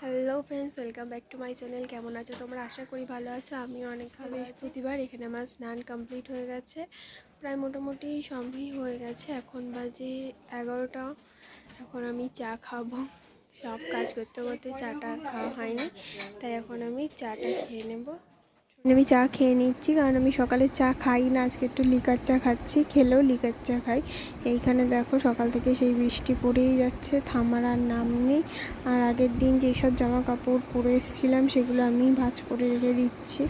Hello friends welcome back to my channel কেমন আছো তোমরা? আশা করি ভালো আছো। আমি অনেক প্রতিবার এখানে আমার স্নান কমপ্লিট হয়ে গেছে। প্রায় মোটামুটি সম্ভি হয়ে গেছে। এখন বাজে এগারোটা। এখন আমি চা খাব। সব কাজ করতে করতে চাটা খাওয়া হয়নি। তাই এখন আমি চাটা খেয়ে নেব। আমি চা খেয়ে নিচ্ছি, কারণ আমি সকালে চা খাই না, আজকে একটু লিকার চা খাচ্ছি, খেলেও লিকার চা খাই। এইখানে দেখো সকাল থেকে সেই বৃষ্টি পড়েই যাচ্ছে, থামার আর নাম নেই। আর আগের দিন যেসব জামা কাপড় পরে এসেছিলাম, সেগুলো আমি ভাজ করে রেখে দিচ্ছি।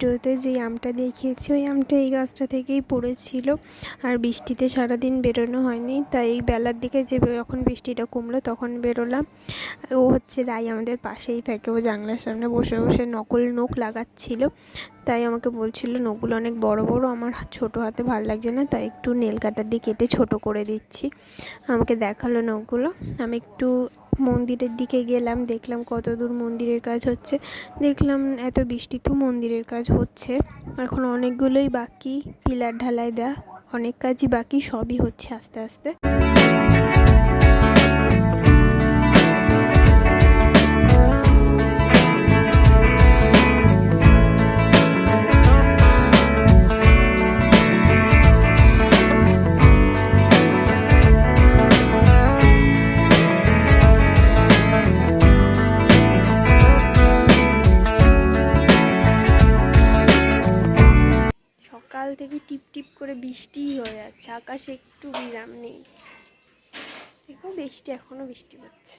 ভিডিওতে যে আমটা দেখিয়েছি, ওই আমটা এই গাছটা থেকেই পড়েছিল আর বৃষ্টিতে সারাদিন বেরোনো হয়নি। তাই বেলার দিকে যে যখন বৃষ্টিটা কমলো তখন বেরোলাম। ও হচ্ছে রাই আমাদের পাশেই থাকে। ও জানলার সামনে বসে বসে নকল নোক লাগাচ্ছিল। তাই আমাকে বলছিল, নখগুলো অনেক বড় বড়। আমার ছোট হাতে ভালো লাগছে না, তাই একটু নেল কাটার দিয়ে কেটে ছোট করে দিচ্ছি। আমাকে দেখাল নখগুলো। আমি একটু মন্দিরের দিকে গেলাম, দেখলাম কত দূর মন্দিরের কাজ হচ্ছে। দেখলাম এত বৃষ্টিতেও মন্দিরের কাজ হচ্ছে। এখন অনেকগুলোই বাকি, পিলার ঢালাই দেয়া, অনেক কাজই বাকি, সবই হচ্ছে আস্তে আস্তে। বৃষ্টিই হয়ে যাচ্ছে, আকাশে একটু বিরাম নেই। দেখো বৃষ্টি এখনও বৃষ্টি হচ্ছে।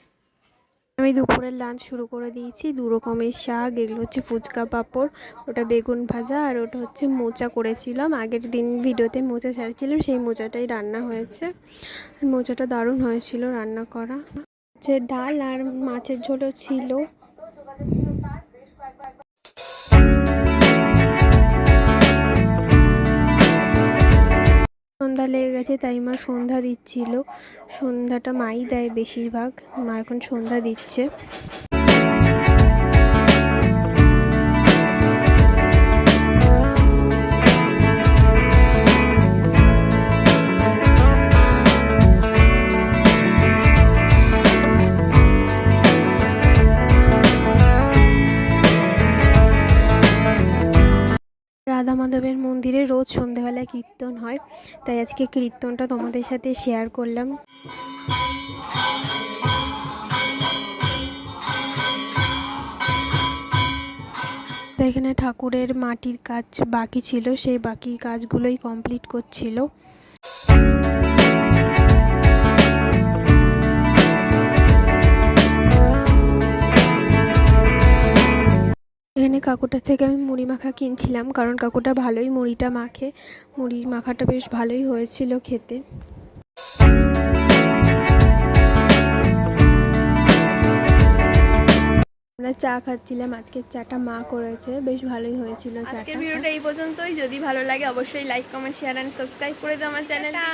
আমি দুপুরের লাঞ্চ শুরু করে দিয়েছি। দু রকমের শাক, এগুলো হচ্ছে ফুচকা পাঁপড়, ওটা বেগুন ভাজা, আর ওটা হচ্ছে মোচা করেছিলাম। আগের দিন ভিডিওতে মোচা ছাড়ছিলাম, সেই মোচাটাই রান্না হয়েছে। মোচাটা দারুণ হয়েছিল রান্না করা। হচ্ছে ডাল আর মাছের ঝোলও ছিল। সন্ধ্যা লেগে গেছে, তাই মা সন্ধ্যা দিচ্ছিল। সন্ধ্যাটা মাই দেয় বেশিরভাগ। মা এখন সন্ধ্যা দিচ্ছে। রাধা মাধবের মন্দিরে রোজ সন্ধেবেলায় কীর্তন হয়। তাই আজকে কীর্তনটা তোমাদের সাথে শেয়ার করলাম। এখানে ঠাকুরের মাটির কাজ বাকি ছিল, সেই বাকি কাজগুলোই কমপ্লিট করছিল। কাকুটার থেকে আমি মুড়ি মাখা কিনছিলাম কারণ কাকুটা ভালোই মুড়িটা মাখে। মুড়ির মাখাটা বেশ ভালোই হয়েছিল খেতে। আমরা চা খাচ্ছিলাম আজকের চাটা মা করেছে বেশ ভালোই হয়েছিল আজকের ভিডিওটা এই পর্যন্তই যদি ভালো লাগে অবশ্যই like comment share and subscribe করে দাও আমার চ্যানেলটা।